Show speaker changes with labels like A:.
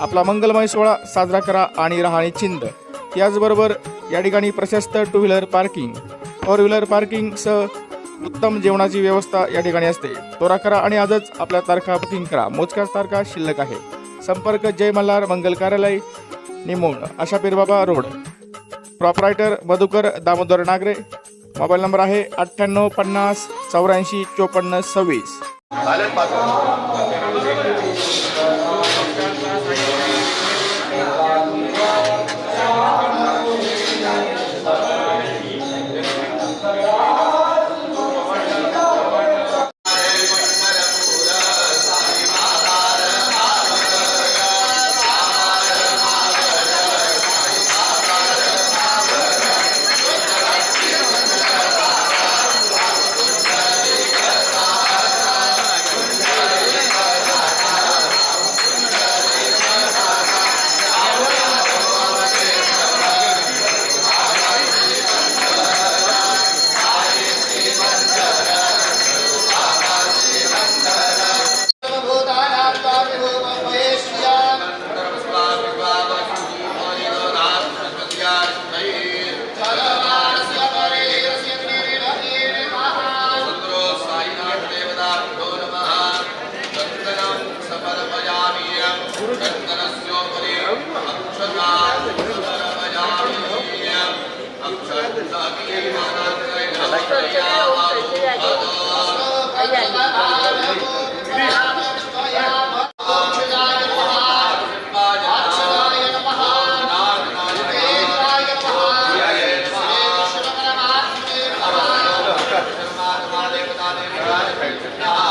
A: आपला मंगलमय सोहळा साजरा करा आणि राहा निश्चिंत याचबरोबर या ठिकाणी प्रशस्त two wheeler parking four wheeler पार्किंगसह उत्तम जेवणाची व्यवस्था या ठिकाणी असते. तोरा करा आणि आजच आपल्या तारखा बुकिंग करा. मोजक्याच तारखा शिल्लक आहे. संपर्क जय मल्हार मंगल कार्यालय निमोण आशा Pirbaba road proprietor Madhukar Damodar Nagare. Mobile number आहे अठ्ठ्याण्णव पन्नास चौऱ्याऐंशी चोपन्न सव्वीस.
B: Yeah.